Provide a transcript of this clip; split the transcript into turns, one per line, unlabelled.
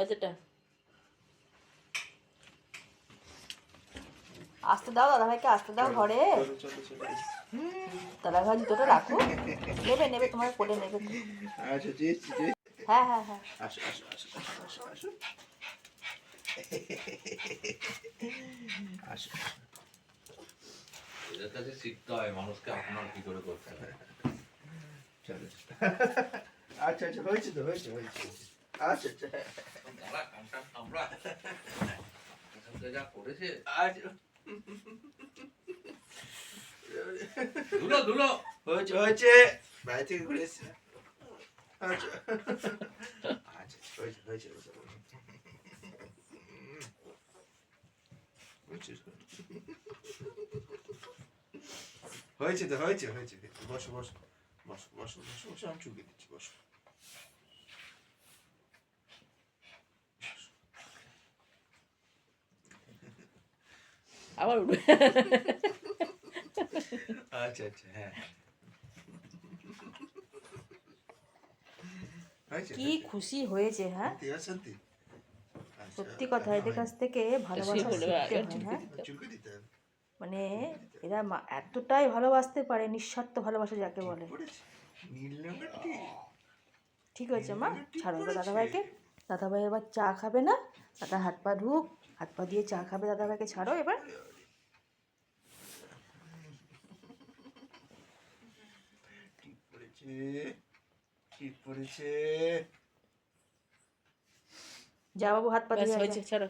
কাজেটা
আসতে দাও দাদা ভাইকে আসতে দাও ঘরে। দাদা ভাই জুতোটা রাখো। নেবে নেবে তোমার কোলে নেবে। তো।
আচ্ছা
হ্যাঁ হ্যাঁ হ্যাঁ।
শিখতে হয় মানুষকে আপনার কি করে করতে হয়
চলো। আচ্ছা আচ্ছা হয়েছে তো হয়েছে হয়েছে। আচ্ছা আচ্ছা।
যা করেছে।
আচ্ছা
ধুলো ধুলো।
হয়েছে হয়েছে। বাড়ি থেকে ঘুরে এসেছি। আচ্ছা আচ্ছা হয়েছে হয়েছে হয়েছে। হয়েছে হয়েছে। তো হয়েছে হয়েছে। বসো বসো। বসো বসো বসো বসো আমি চুকে দিচ্ছি বসো।
আবার উঠবে
আচ্ছা আচ্ছা হ্যাঁ।
কি খুশি হয়েছে হ্যাঁ?
শান্তি আচ্ছা,
সত্যি কথা এদের কাছ থেকে ভালোবাসা শিখতে হ্যাঁ
দিতে হবে
মানে এরা মা- এতটাই ভালোবাসতে পারে নিঃস্বার্থ ভালোবাসা যাকে বলে। ঠিক। আছে মা। ছাড়ো দাদাভাইকে। দাদাভাই এবার চা খাবে না? দাদা হাত পা ঢুক হাত পা দিয়ে চা খাবে দাদাভাইকে ছাড়ো এবার।
পড়েছে
যা বাবু হাত পা দিয়ে
ছাড়ো।